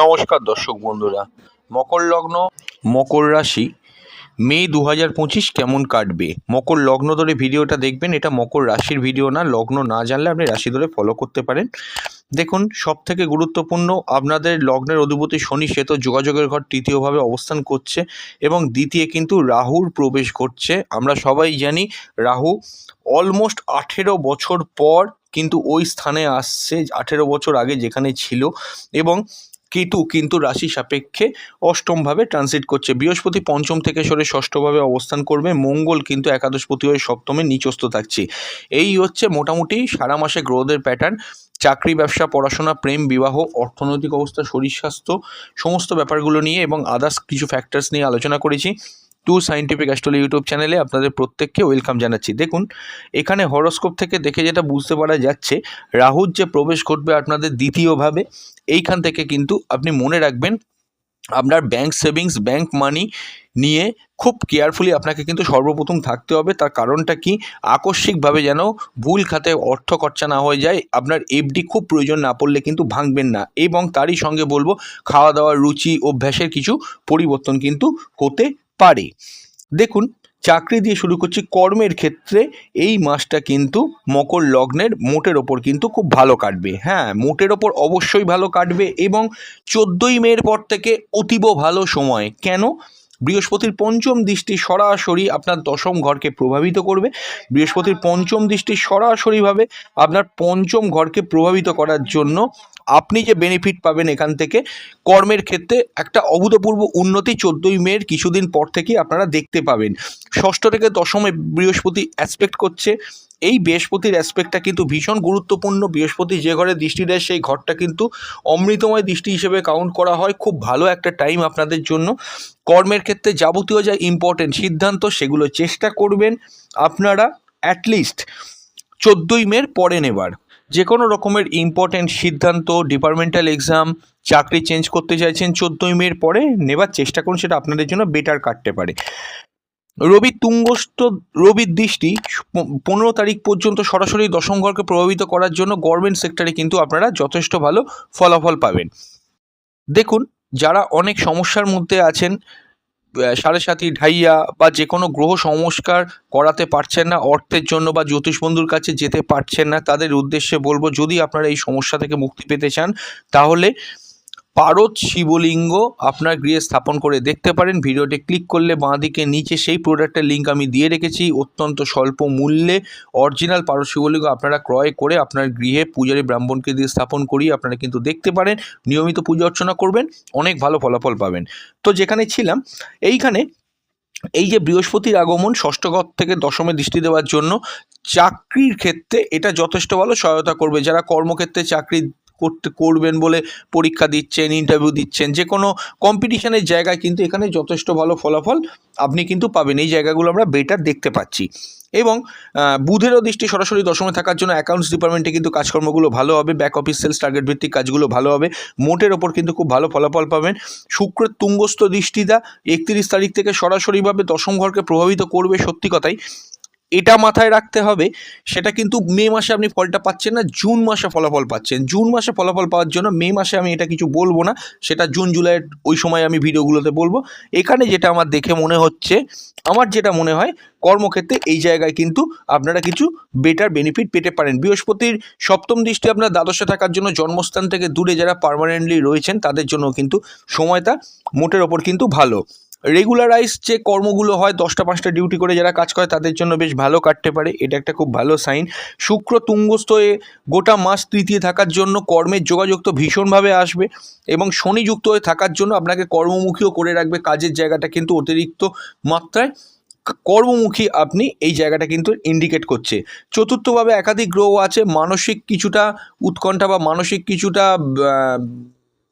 নমস্কার দর্শক বন্ধুরা, মকর লগ্ন, মকর রাশি, মে দু হাজার পঁচিশ কেমন কাটবে? মকর লগ্ন ধরে ভিডিওটা দেখবেন, এটা মকর রাশির ভিডিও না, লগ্ন না জানলে আপনি রাশি ধরে ফলো করতে পারেন। দেখুন সব থেকে গুরুত্বপূর্ণ, আপনাদের লগ্নের অধিপতি শনি, সে তো যোগাযোগের ঘর তৃতীয়ভাবে অবস্থান করছে এবং দ্বিতীয় কিন্তু রাহুর প্রবেশ ঘটছে আমরা সবাই জানি, রাহু অলমোস্ট আঠেরো বছর পর কিন্তু ওই স্থানে আসছে, আঠেরো বছর আগে যেখানে ছিল এবং কেতু কিন্তু রাশি সাপেক্ষে অষ্টমভাবে ট্রানজিট করছে। বৃহস্পতি পঞ্চম থেকে সরে ষষ্ঠভাবে অবস্থান করবে। মঙ্গল কিন্তু একাদশপতি হয়ে সপ্তমে নিচস্ত থাকছে। এই হচ্ছে মোটামুটি সারা মাসে গ্রহদের প্যাটার্ন চাকরি, ব্যবসা, পড়াশোনা, প্রেম, বিবাহ, অর্থনৈতিক অবস্থা, শরীর স্বাস্থ্য, সমস্ত ব্যাপারগুলো নিয়ে এবং আদার্স কিছু ফ্যাক্টরস নিয়ে আলোচনা করেছি। টু সাইন্টিফিক অ্যাস্ট্রোলি ইউটিউব চ্যানেলে আপনাদের প্রত্যেককে ওয়েলকাম জানাচ্ছি। দেখুন, এখানে হরোস্কোপ থেকে দেখে যেটা বুঝতে পারা যাচ্ছে, রাহুর যে প্রবেশ ঘটবে আপনাদের দ্বিতীয়ভাবে, এইখান থেকে কিন্তু আপনি মনে রাখবেন, আপনার ব্যাংক সেভিংস ব্যাংক মানি নিয়ে খুব কেয়ারফুলি আপনাকে কিন্তু সর্বপ্রথম থাকতে হবে। তার কারণটা কি? আকস্মিকভাবে যেন ভুল খাতে অর্থ খরচা না হয়ে যায়, আপনার এফডি খুব প্রয়োজন না পড়লে কিন্তু ভাঙবেন না। এবং তারই সঙ্গে বলব খাওয়া দাওয়ার রুচি, অভ্যাসের কিছু পরিবর্তন কিন্তু হতে পারে। দেখুন, চাকরি দিয়ে শুরু করছি, কর্মের ক্ষেত্রে এই মাসটা কিন্তু মকর লগ্নের মোটের ওপর কিন্তু খুব ভালো কাটবে। হ্যাঁ মোটের ওপর অবশ্যই ভালো কাটবে এবং চোদ্দোই মের পর থেকে অতীব ভালো সময়। কেন? বৃহস্পতির পঞ্চম দৃষ্টি সরাসরি আপনার দশম ঘরকে প্রভাবিত করবে। বৃহস্পতির পঞ্চম দৃষ্টি সরাসরিভাবে আপনার পঞ্চম ঘরকে প্রভাবিত করার জন্য আপনি যে বেনিফিট পাবেন এখান থেকে, কর্মের ক্ষেত্রে একটা অভূতপূর্ব উন্নতি চোদ্দোই মের কিছুদিন পর থেকেই আপনারা দেখতে পাবেন। ষষ্ঠ থেকে দশমে বৃহস্পতি অ্যাসপেক্ট করছে। এই বৃহস্পতির অ্যাসপেক্টটা কিন্তু ভীষণ গুরুত্বপূর্ণ। বৃহস্পতি যে ঘরে দৃষ্টি দেয়, সেই ঘরটা কিন্তু অমৃতময় দৃষ্টি হিসেবে কাউন্ট করা হয়। খুব ভালো একটা টাইম আপনাদের জন্য। কর্মের ক্ষেত্রে যাবতীয় যা ইম্পর্টেন্ট সিদ্ধান্ত, সেগুলো চেষ্টা করবেন আপনারা অ্যাটলিস্ট চোদ্দোই মের পরে নেবার। যে কোনো রকমের ইম্পর্টেন্ট সিদ্ধান্ত ডিপার্টমেন্টাল এক্সাম চাকরি চেঞ্জ করতে চাইছেন, চোদ্দোই মের পরে নেবার চেষ্টা করুন, সেটা আপনাদের জন্য বেটার কাটতে পারে। রবি তুঙ্গস্থ রবির দৃষ্টি পনেরো তারিখ পর্যন্ত সরাসরি দশম ঘরকে প্রভাবিত করার জন্য গভর্নমেন্ট সেক্টরে কিন্তু আপনারা যথেষ্ট ভালো ফলাফল পাবেন। দেখুন, যারা অনেক সমস্যার মধ্যে আছেন সাড়ে সাথী ঢাইয়া বা যে কোনো গ্রহ সংস্কার করাতে পারছেন না, অর্থের জন্য বা জ্যোতিষ বন্ধুর কাছে যেতে পারছেন না, তাদের উদ্দেশ্যে বলব, যদি আপনারা এই সমস্যা থেকে মুক্তি পেতে চান, তাহলে পারদ শিবলিঙ্গ আপনার গৃহে স্থাপন করে দেখতে পারেন। ভিডিওটি ক্লিক করলে বাঁদিকে নিচে সেই প্রোডাক্টের লিঙ্ক আমি দিয়ে রেখেছি। অত্যন্ত স্বল্প মূল্যে অরিজিনাল পারদ শিবলিঙ্গ আপনারা ক্রয় করে আপনার গৃহে পূজারী ব্রাহ্মণকে দিয়ে স্থাপন করিয়ে আপনারা কিন্তু দেখতে পারেন। নিয়মিত পূজা অর্চনা করবেন, অনেক ভালো ফলাফল পাবেন। তো যেখানে ছিলাম, এইখানে এই যে বৃহস্পতির আগমন ষষ্ঠ ঘর থেকে দশমে দৃষ্টি দেওয়ার জন্য, চাকরির ক্ষেত্রে এটা যথেষ্ট ভালো সহায়তা করবে। যারা কর্মক্ষেত্রে চাকরি করতে করবেন বলে পরীক্ষা দিচ্ছেন ইন্টারভিউ দিচ্ছেন, যে কোনো কম্পিটিশনের জায়গায় কিন্তু এখানে যথেষ্ট ভালো ফলাফল আপনি কিন্তু পাবেন। এই জায়গাগুলো আমরা বেটার দেখতে পাচ্ছি। এবং বুধেরও দৃষ্টি সরাসরি দশমে থাকার জন্য অ্যাকাউন্টস ডিপার্টমেন্টে কিন্তু কাজকর্মগুলো ভালো হবে ব্যাক অফিস সেলস টার্গেট ভিত্তিক কাজগুলো ভালো হবে, মোটের ওপর কিন্তু খুব ভালো ফলাফল পাবেন। শুক্রের তুঙ্গস্থ দৃষ্টিদা একত্রিশ তারিখ থেকে সরাসরিভাবে দশম ঘরকে প্রভাবিত করবে সত্যি কথাই। এটা মাথায় রাখতে হবে, সেটা কিন্তু মে মাসে আপনি ফলটা পাচ্ছেন না, জুন মাসে ফলাফল পাচ্ছেন। জুন মাসে ফলাফল পাওয়ার জন্য মে মাসে আমি এটা কিছু বলব না, সেটা জুন, জুলাইয়ের ওই সময় আমি ভিডিওগুলোতে বলব। এখানে যেটা আমার দেখে মনে হচ্ছে, আমার যেটা মনে হয়, কর্মক্ষেত্রে এই জায়গায় কিন্তু আপনারা কিছু বেটার বেনিফিট পেতে পারেন। বৃহস্পতির সপ্তম দৃষ্টি আপনার দ্বাদশে থাকার জন্য জন্মস্থান থেকে দূরে যারা পার্মানেন্টলি রয়েছেন, তাদের জন্য কিন্তু সময়টা মোটের ওপর কিন্তু ভালো। রেগুলারাইজ যে কর্মগুলো হয়, দশটা, পাঁচটা ডিউটি করে যারা কাজ করে, তাদের জন্য বেশ ভালো কাটতে পারে। এটা একটা খুব ভালো সাইন শুক্র তুঙ্গস্থ হয়ে গোটা মাস তৃতীয় থাকার জন্য কর্মের যোগাযোগ তো ভীষণভাবে আসবে এবং শনি যুক্ত হয়ে থাকার জন্য আপনাকে কর্মমুখীও করে রাখবে। কাজের জায়গাটা কিন্তু অতিরিক্ত মাত্রায়। কর্মমুখী আপনি এই জায়গাটা কিন্তু ইন্ডিকেট করছে। চতুর্থভাবে একাধিক গ্রহ আছে। মানসিক কিছুটা উৎকণ্ঠা বা মানসিক কিছুটা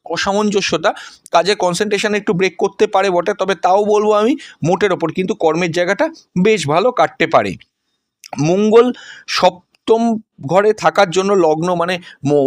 অসামঞ্জস্যতা কাজের কনসেন্ট্রেশন একটু ব্রেক করতে পারে বটে, তবে তাও বলব আমি মোটের ওপর, কিন্তু কর্মের জায়গাটা বেশ ভালো কাটতে পারে। মঙ্গল সব উত্তম ঘরে থাকার জন্য লগ্ন মানে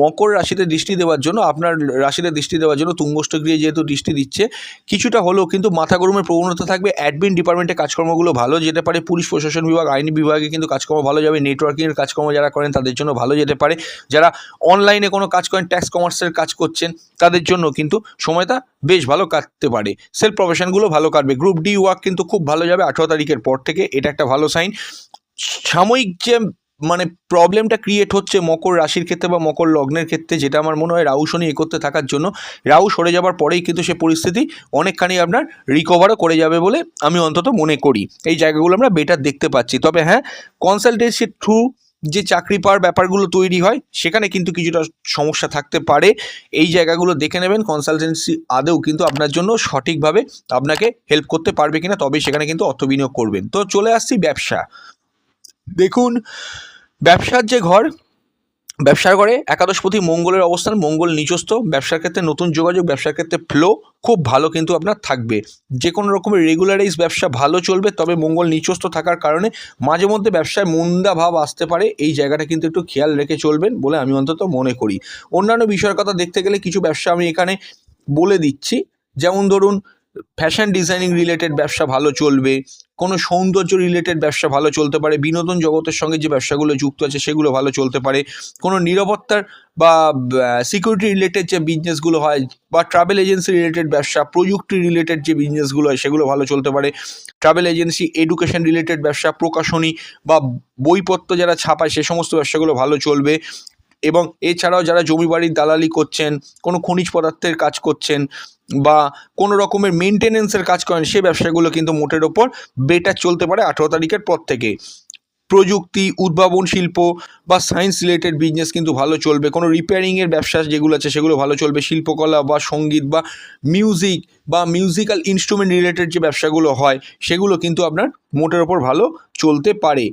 মকর রাশিতে দৃষ্টি দেওয়ার জন্য, আপনার রাশিতে দৃষ্টি দেওয়ার জন্য তুঙ্গষ্ঠ গৃহে যেহেতু দৃষ্টি দিচ্ছে, কিছুটা হলেও কিন্তু মাথা গরমের প্রবণতা থাকবে। অ্যাডমিন ডিপার্টমেন্টে কাজকর্মগুলো ভালো যেতে পারে, পুলিশ প্রশাসন বিভাগ, আইনি বিভাগে কিন্তু কাজকর্ম ভালো যাবে নেটওয়ার্কিংয়ের কাজকর্ম যারা করেন তাদের জন্য ভালো যেতে পারে। যারা অনলাইনে কোনো কাজ করেন ট্যাক্স কমার্সের কাজ করছেন, তাদের জন্য কিন্তু সময়টা বেশ ভালো কাটতে পারে। সেলফ প্রফেশনগুলো ভালো কাটবে। গ্রুপ ডি ওয়ার্ক কিন্তু খুব ভালো যাবে, আঠেরো তারিখের পর থেকে, এটা একটা ভালো সাইন সাময়িক যে মানে প্রবলেমটা ক্রিয়েট হচ্ছে মকর রাশির ক্ষেত্রে বা মকর লগ্নের ক্ষেত্রে, যেটা আমার মনে হয় রাহু শনি একত্রে থাকার জন্য। রাহু সরে যাবার পরেই কিন্তু সে পরিস্থিতি অনেকখানি আপনার রিকভারও করে যাবে বলে আমি অন্তত মনে করি। এই জায়গাগুলো আমরা বেটার দেখতে পাচ্ছি। তবে হ্যাঁ কনসালটেন্সির থ্রু যে চাকরি পাওয়ার ব্যাপারগুলো তৈরি হয়, সেখানে কিন্তু কিছুটা সমস্যা থাকতে পারে। এই জায়গাগুলো দেখে নেবেন কনসালটেন্সি আদেও কিন্তু আপনার জন্য সঠিকভাবে আপনাকে হেল্প করতে পারবে কিনা, তবেই সেখানে কিন্তু অর্থ বিনিয়োগ করবেন। তো চলে আসছি ব্যবসা। দেখুন, ব্যবসার যে ঘর, ব্যবসার ঘরে একাদশপতি মঙ্গলের অবস্থান, মঙ্গল নিচস্থ ব্যবসার ক্ষেত্রে নতুন যোগাযোগ, ব্যবসার ক্ষেত্রে ফ্লো খুব ভালো কিন্তু আপনার থাকবে। যে কোনো রকমের রেগুলারাইজ ব্যবসা ভালো চলবে, তবে মঙ্গল নিচস্থ থাকার কারণে মাঝে মধ্যে ব্যবসায় মন্দা ভাব আসতে পারে। এই জায়গাটা কিন্তু একটু খেয়াল রেখে চলবেন বলে আমি অন্তত মনে করি। অন্যান্য বিষয়ের কথা দেখতে গেলে কিছু ব্যবসা আমি এখানে বলে দিচ্ছি। যেমন ধরুন ফ্যাশন ডিজাইনিং রিলেটেড ব্যবসা ভালো চলবে কোনো সৌন্দর্য রিলেটেড ব্যবসা ভালো চলতে পারে, বিনোদন জগতের সঙ্গে যে ব্যবসাগুলো যুক্ত আছে সেগুলো ভালো চলতে পারে, কোনো নিরাপত্তার বা সিকিউরিটি রিলেটেড যে বিজনেসগুলো হয় বা ট্রাভেল এজেন্সি রিলেটেড ব্যবসা, প্রযুক্তি রিলেটেড যে বিজনেসগুলো হয় সেগুলো ভালো চলতে পারে ট্রাভেল এজেন্সি এডুকেশন রিলেটেড ব্যবসা, প্রকাশনী বা বইপত্র যারা ছাপায় সে সমস্ত ব্যবসাগুলো ভালো চলবে এবং এছাড়াও যারা জমি বাড়ির দালালি করছেন, কোনো খনিজ পদার্থের কাজ করছেন বা কোনো রকমের মেনটেনেন্সের কাজ করেন, সে ব্যবসাগুলো কিন্তু মোটের ওপর বেটার চলতে পারে আঠেরো তারিখের পর থেকে। প্রযুক্তি, উদ্ভাবন শিল্প বা সায়েন্স রিলেটেড বিজনেস কিন্তু ভালো চলবে। কোনো রিপেয়ারিংয়ের ব্যবসা যেগুলো আছে সেগুলো ভালো চলবে। শিল্পকলা বা সংগীত বা মিউজিক বা মিউজিক্যাল ইনস্ট্রুমেন্ট রিলেটেড যে ব্যবসাগুলো হয়, সেগুলো কিন্তু আপনার মোটের ওপর ভালো চলতে পারে।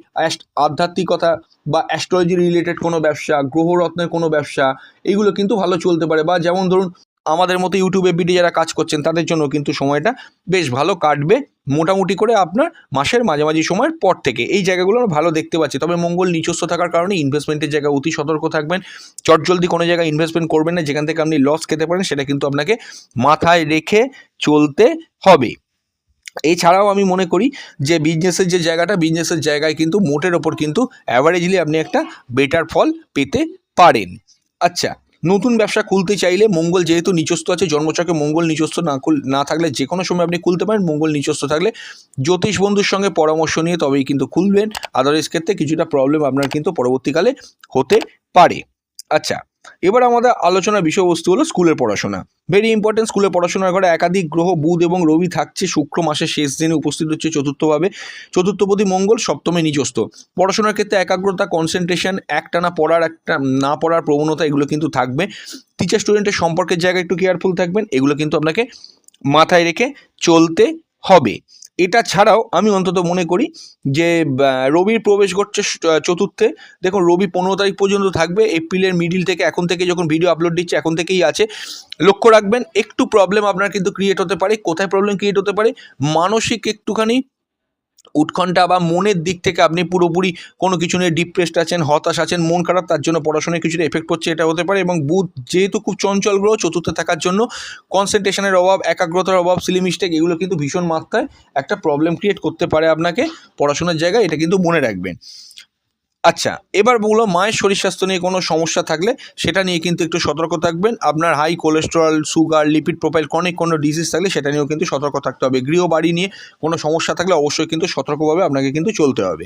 আধ্যাত্মিকতা বা অ্যাস্ট্রোলজি রিলেটেড কোনো ব্যবসা, গ্রহরত্নের কোনো ব্যবসা, এগুলো কিন্তু ভালো চলতে পারে। বা যেমন ধরুন আমাদের মতো ইউটিউবে ভিডিও যারা কাজ করছেন, তাদের জন্য কিন্তু সময়টা বেশ ভালো কাটবে মোটামুটি করে আপনার মাসের মাঝামাঝি সময়ের পর থেকে। এই জায়গাগুলো আমরা ভালো দেখতে পাচ্ছি। তবে মঙ্গল নিচস্থ থাকার কারণে ইনভেস্টমেন্টের জায়গায় অতি সতর্ক থাকবেন। চটজলদি কোনো জায়গায় ইনভেস্টমেন্ট করবেন না, যেখান থেকে আপনি লস খেতে পারেন, সেটা কিন্তু আপনাকে মাথায় রেখে চলতে হবে। এছাড়াও আমি মনে করি যে বিজনেসের যে জায়গাটা বিজনেসের জায়গায় কিন্তু মোটের ওপর কিন্তু অ্যাভারেজলি আপনি একটা বেটার ফল পেতে পারেন। আচ্ছা নতুন ব্যবসা খুলতে চাইলে মঙ্গল যেহেতু নিচস্থ আছে, জন্মচকে মঙ্গল নিচস্থ না খুল, না থাকলে যে কোনো সময় আপনি খুলতে পারেন, মঙ্গল নিচস্থ থাকলে জ্যোতিষ বন্ধুর সঙ্গে পরামর্শ নিয়ে তবেই কিন্তু খুলবেন। আদারওয়াইজ ক্ষেত্রে কিছুটা প্রবলেম আপনার কিন্তু পরবর্তীকালে হতে পারে। আচ্ছা এবার আমাদের আলোচনার বিষয়বস্তু হলো স্কুলের পড়াশোনা। ভেরি ইম্পর্টেন্ট স্কুলে পড়াশোনার ঘরে একাধিক গ্রহ, বুধ এবং রবি থাকছে, শুক্র মাসের শেষ দিনে উপস্থিত হচ্ছে চতুর্থভাবে। চতুর্থপতি মঙ্গল, সপ্তমে নিজস্ত পড়াশোনার ক্ষেত্রে একাগ্রতা কনসেন্ট্রেশন একটানা পড়ার একটা, না পড়ার প্রবণতা এগুলো কিন্তু থাকবে। টিচার স্টুডেন্টের সম্পর্কের জায়গায় একটু কেয়ারফুল থাকবেন, এগুলো কিন্তু আপনাকে মাথায় রেখে চলতে হবে। এটা ছাড়াও আমি অন্তত মনে করি যে রবির প্রবেশ ঘটছে চতুর্থে। দেখুন, রবি পনেরো তারিখ পর্যন্ত থাকবে। এপ্রিলের মিডিল থেকে, এখন থেকে যখন ভিডিও আপলোড দিচ্ছে, এখন থেকেই আছে। লক্ষ্য রাখবেন, একটু প্রবলেম আপনার কিন্তু ক্রিয়েট হতে পারে। কোথায় প্রবলেম ক্রিয়েট হতে পারে? মানসিক একটুখানি উৎকণ্ঠা বা মনের দিক থেকে আপনি পুরোপুরি কোনো কিছু নিয়ে ডিপ্রেসড আছেন, হতাশ আছেন, মন খারাপ, তার জন্য পড়াশোনায় কিছুটা এফেক্ট হচ্ছে এটা হতে পারে এবং বুধ যেহেতু খুব চঞ্চল গ্রহ, চতুর্থে থাকার জন্য কনসেন্ট্রেশনের অভাব, একাগ্রতার অভাব সিলি মিস্টেক এগুলো কিন্তু ভীষণ মাত্রায় একটা প্রবলেম ক্রিয়েট করতে পারে আপনাকে পড়াশোনার জায়গায়, এটা কিন্তু মনে রাখবেন। আচ্ছা এবার বলল মায়ের শরীর স্বাস্থ্য নিয়ে কোনো সমস্যা থাকলে সেটা নিয়ে কিন্তু একটু সতর্ক থাকবেন। আপনার high cholesterol sugar lipid profile অনেক কোনো ডিজিজ থাকলে সেটা নিয়েও কিন্তু সতর্ক থাকতে হবে। গৃহবাড়ি নিয়ে কোনো সমস্যা থাকলে অবশ্যই কিন্তু সতর্কভাবে আপনাকে কিন্তু চলতে হবে।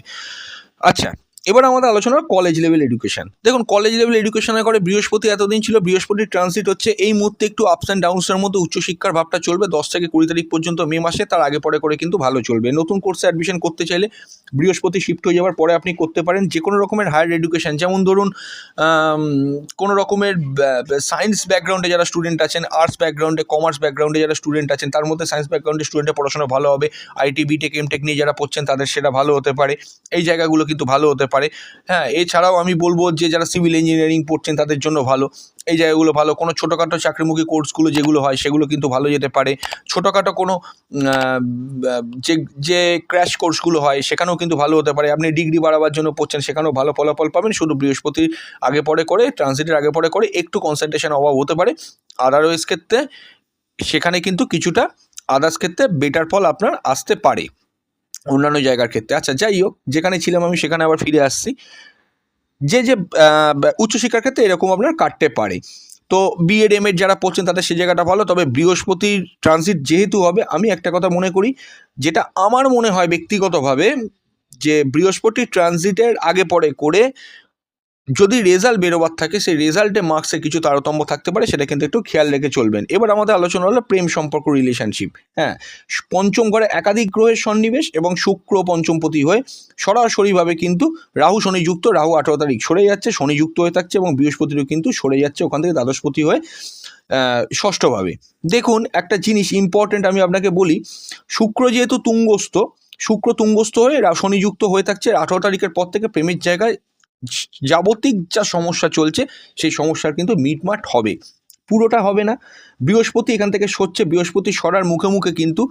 আচ্ছা এবার আমাদের আলোচনা কলেজ লেভেল এডুকেশন দেখুন কলেজ লেভেল এডুকেশনের করে বৃহস্পতি এতদিন ছিল বৃহস্পতির ট্রানজিট হচ্ছে, এই মুহূর্তে একটু আপস অ্যান্ড ডাউনসের মধ্যে উচ্চশিক্ষার ভাবটা চলবে। দশ থেকে কুড়ি তারিখ পর্যন্ত মে মাসে, তার আগে পরে করে কিন্তু ভালো চলবে। নতুন কোর্সে অ্যাডমিশন করতে চাইলে বৃহস্পতি শিফট হয়ে যাওয়ার পরে আপনি করতে পারেন যে কোনো রকমের হায়ার এডুকেশন যেমন ধরুন কোনো রকমের সায়েন্স ব্যাকগ্রাউন্ডে যারা স্টুডেন্ট আছেন আর্টস ব্যাকগ্রাউন্ডে কমার্স ব্যাকগ্রাউন্ডে যারা স্টুডেন্ট আছেন, তার মধ্যে সায়েন্স ব্যাকগ্রাউন্ডে স্টুডেন্টের পড়াশোনা ভালো হবে। আইটি বিটেক এমটেক নিয়ে যারা পড়ছেন, তাদের সেটা ভালো হতে পারে। এই জায়গাগুলো কিন্তু ভালো হতে পারে। পারে। হ্যাঁ এছাড়াও আমি বলব যে যারা সিভিল ইঞ্জিনিয়ারিং পড়ছেন তাদের জন্য ভালো। এই জায়গাগুলো ভালো। কোনো ছোটোখাটো চাকরিমুখী কোর্সগুলো যেগুলো হয় সেগুলো কিন্তু ভালো যেতে পারে। ছোটোখাটো কোনো যে যে ক্র্যাশ কোর্সগুলো হয় সেখানেও কিন্তু ভালো হতে পারে। আপনি ডিগ্রি বাড়াবার জন্য পড়ছেন সেখানেও ভালো ফলাফল পাবেন। শুধু বৃহস্পতির আগে পরে করে ট্রানজিটের আগে পরে করে একটু কনসেন্ট্রেশন অভাব হতে পারে। আদারওয়াইজ ক্ষেত্রে সেখানে কিন্তু কিছুটা আদার্স ক্ষেত্রে বেটার ফল আপনার আসতে পারে। অন্যান্য জায়গার ক্ষেত্রে। আচ্ছা যাই হোক যেখানে ছিলাম আমি, সেখানে আবার ফিরে আসছি। যে যে উচ্চশিক্ষার ক্ষেত্রে এরকম আপনার কাটতে পারে। তো বিএড এম এড যারা পড়ছেন, তাদের সে জায়গাটা ভালো। তবে বৃহস্পতির ট্রানজিট যেহেতু হবে, আমি একটা কথা মনে করি, যেটা আমার মনে হয় ব্যক্তিগতভাবে, যে বৃহস্পতির ট্রানজিটের আগে পরে করে যদি রেজাল্ট বেরোবার থাকে, সেই রেজাল্টে মার্কসে কিছু তারতম্য থাকতে পারে, সেটা কিন্তু একটু খেয়াল রেখে চলবেন। এবার আমাদের আলোচনা হলো প্রেম সম্পর্ক রিলেশনশিপ হ্যাঁ? পঞ্চম ঘরে একাধিক গ্রহের সন্নিবেশ এবং শুক্র পঞ্চমপতি হয়ে সরাসরিভাবে কিন্তু রাহু শনিযুক্ত, রাহু আঠারো তারিখ সরে যাচ্ছে, শনিযুক্ত হয়ে থাকছে এবং বৃহস্পতিরও কিন্তু সরে যাচ্ছে, ওখান থেকে দ্বাদশপতি হয়ে ষষ্ঠভাবে। দেখুন, একটা জিনিস ইম্পর্টেন্ট আমি আপনাকে বলি, শুক্র যেহেতু তুঙ্গস্থ, শুক্র তুঙ্গস্থ হয়ে শনিযুক্ত হয়ে থাকছে, আঠারো তারিখের পর থেকে প্রেমের জায়গায় যাবতিক যা সমস্যা চলছে সেই সমস্যার কিন্তু মিটমাট হবে। পুরোটা হবে না। বৃহস্পতি এখান থেকে সরছে, বৃহস্পতি সরার মুখে মুখে কিন্তু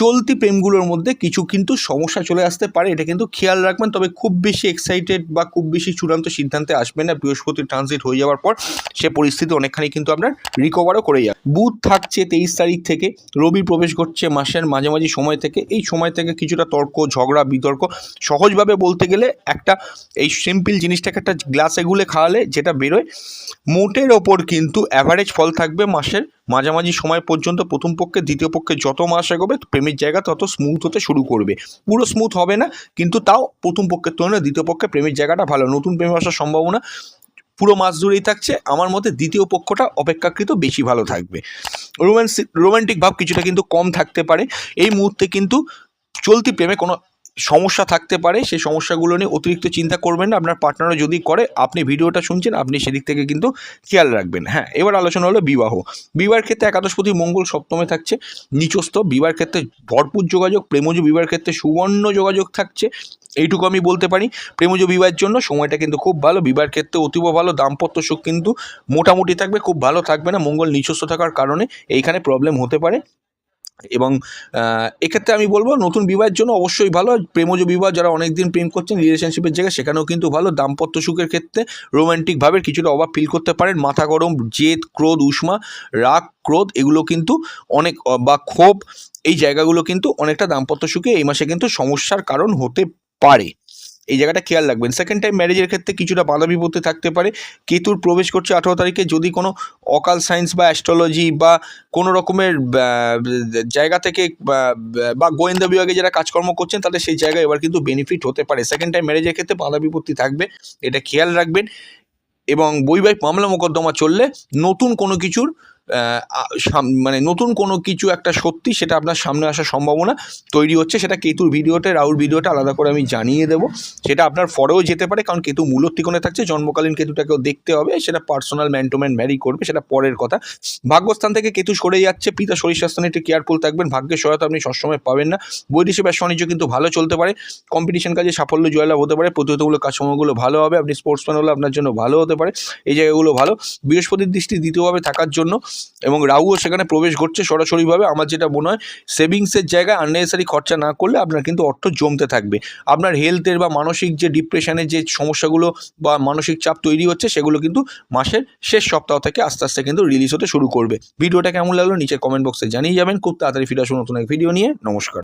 চলতি প্রেমগুলোর মধ্যে কিছু কিন্তু সমস্যা চলে আসতে পারে, এটা কিন্তু খেয়াল রাখবেন। তবে খুব বেশি এক্সাইটেড বা খুব বেশি চূড়ান্ত সিদ্ধান্তে আসবেন না, বৃহস্পতি ট্রানজিট হয়ে যাওয়ার পর সে পরিস্থিতি অনেকখানি কিন্তু আপনার রিকভারও করে যাবে। বুধ থাকছে তেইশ তারিখ থেকে, রবি প্রবেশ করছে মাসের মাঝামাঝি সময় থেকে, এই সময় থেকে কিছুটা তর্ক, ঝগড়া, বিতর্ক, সহজভাবে বলতে গেলে একটা এই সিম্পল জিনিসটাকে একটা গ্লাসে গুলে খাওয়ালে যেটা বেরোয়, মোটের ওপর কিন্তু অ্যাভারেজ থাকবে মাসের মাঝামাঝি সময় পর্যন্ত প্রথম পক্ষে, দ্বিতীয় পক্ষে যত মাস এগোবে, প্রেমের জায়গা তত স্মুথ হতে শুরু করবে। পুরো স্মুথ হবে না, কিন্তু তাও প্রথম পক্ষের তুলনায় দ্বিতীয় পক্ষে প্রেমের জায়গাটা ভালো। নতুন প্রেম আসার সম্ভাবনা পুরো মাস জুড়েই থাকছে, আমার মতে দ্বিতীয় পক্ষটা অপেক্ষাকৃত বেশি ভালো থাকবে। রোম্যান্সিক রোমান্টিক ভাব কিছুটা কিন্তু কম থাকতে পারে। এই মুহূর্তে কিন্তু চলতি প্রেমে কোনো সমস্যা থাকতে পারে, সেই সমস্যাগুলো নিয়ে অতিরিক্ত চিন্তা করবেন না। আপনার পার্টনারও যদি করে, আপনি ভিডিওটা শুনছেন, আপনি সেদিক থেকে কিন্তু খেয়াল রাখবেন। হ্যাঁ এবার আলোচনা হলো বিবাহ। বিবাহের ক্ষেত্রে একাদশপতি মঙ্গল সপ্তমে থাকছে, নিচস্থ। বিবাহের ক্ষেত্রে ভরপুর যোগাযোগ, প্রেমজ বিবাহের ক্ষেত্রে সুবর্ণ যোগাযোগ থাকছে। এইটুকু আমি বলতে পারি, প্রেমজ বিবাহের জন্য সময়টা কিন্তু খুব ভালো। বিবাহের ক্ষেত্রে অতীব ভালো, দাম্পত্য সুখ কিন্তু মোটামুটি থাকবে, খুব ভালো থাকবে না। মঙ্গল নিচস্থ থাকার কারণে এইখানে প্রবলেম হতে পারে। এবং এক্ষেত্রে আমি বলব নতুন বিবাহের জন্য অবশ্যই ভালো। প্রেমজ বিবাহ যারা অনেকদিন প্রেম করছেন রিলেশনশিপের জায়গায়, সেখানেও কিন্তু ভালো। দাম্পত্য সুখের ক্ষেত্রে রোম্যান্টিকভাবে কিছুটা অভাব ফিল করতে পারেন। মাথা গরম, জেদ, ক্রোধ, উষ্মা, রাগ, ক্রোধ, এগুলো কিন্তু অনেক বা ক্ষোভ, এই জায়গাগুলো কিন্তু অনেকটা দাম্পত্য সুখে এই মাসে কিন্তু সমস্যার কারণ হতে পারে। এই জায়গাটা খেয়াল রাখবেন। সেকেন্ড টাইম ম্যারেজের ক্ষেত্রে কিছুটা বাধা বিপত্তি থাকতে পারে। কেতুর প্রবেশ করছে আঠারো তারিখে। যদি কোনো অকাল সায়েন্স বা অ্যাস্ট্রোলজি বা কোনো রকমের জায়গা থেকে বা গোয়েন্দা বিভাগে যারা কাজকর্ম করছেন, তাদের সেই জায়গায় এবার কিন্তু বেনিফিট হতে পারে। সেকেন্ড টাইম ম্যারেজের ক্ষেত্রে বাধা বিপত্তি থাকবে, এটা খেয়াল রাখবেন। এবং বৈবাহিক মামলা মোকদ্দমা চললে নতুন কোনো কিছুর মানে নতুন কোনো কিছু একটা সত্যি সেটা আপনার সামনে আসার সম্ভাবনা তৈরি হচ্ছে, সেটা কেতুর ভিডিওতে, রাহুল ভিডিওটা আলাদা করে আমি জানিয়ে দেবো। সেটা আপনার ফরেও যেতে পারে, কারণ কেতু মূলত ত্রিকোণে থাকছে, জন্মকালীন কেতুটাকেও দেখতে হবে, সেটা personal man to man marry করবে, সেটা পরের কথা। ভাগ্যস্থান থেকে কেতু সরে যাচ্ছে, পিতা শরীর স্বাস্থ্য নিয়ে একটু কেয়ারফুল থাকবেন, ভাগ্যের সহায়তা আপনি সবসময় পাবেন না। বৈদেশিক ব্যবসা বাণিজ্য কিন্তু ভালো চলতে পারে কম্পিটিশন কাজে সাফল্য জয়লাভ হতে পারে প্রতিহতমূলক কাজকর্মগুলো ভালো হবে, আপনি স্পোর্টসম্যান হলে আপনার জন্য ভালো হতে পারে, এই জায়গাগুলো ভালো। বৃহস্পতির দৃষ্টি দ্বিতীয়ভাবে থাকার জন্য এবং রাহুও সেখানে প্রবেশ ঘটছে সরাসরিভাবে। আমার যেটা মনে হয় সেভিংসের জায়গায় আননেসারি খরচা না করলে আপনার কিন্তু অর্থ জমতে থাকবে। আপনার হেলথের বা মানসিক যে ডিপ্রেশনের যে সমস্যাগুলো বা মানসিক চাপ তৈরি হচ্ছে, সেগুলো কিন্তু মাসের শেষ সপ্তাহ থেকে আস্তে আস্তে কিন্তু রিলিজ হতে শুরু করবে। ভিডিওটা কেমন লাগল নিচে কমেন্ট বক্সে জানিয়ে যাবেন। খুব তাড়াতাড়ি ফিরে আসুন নতুন এক ভিডিও নিয়ে। নমস্কার।